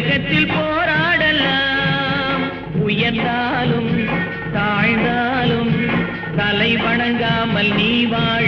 உலகத்தில் போராடலாம். உயர்ந்தாலும் தாழ்ந்தாலும் தலை வணங்காமல் நீ வாழ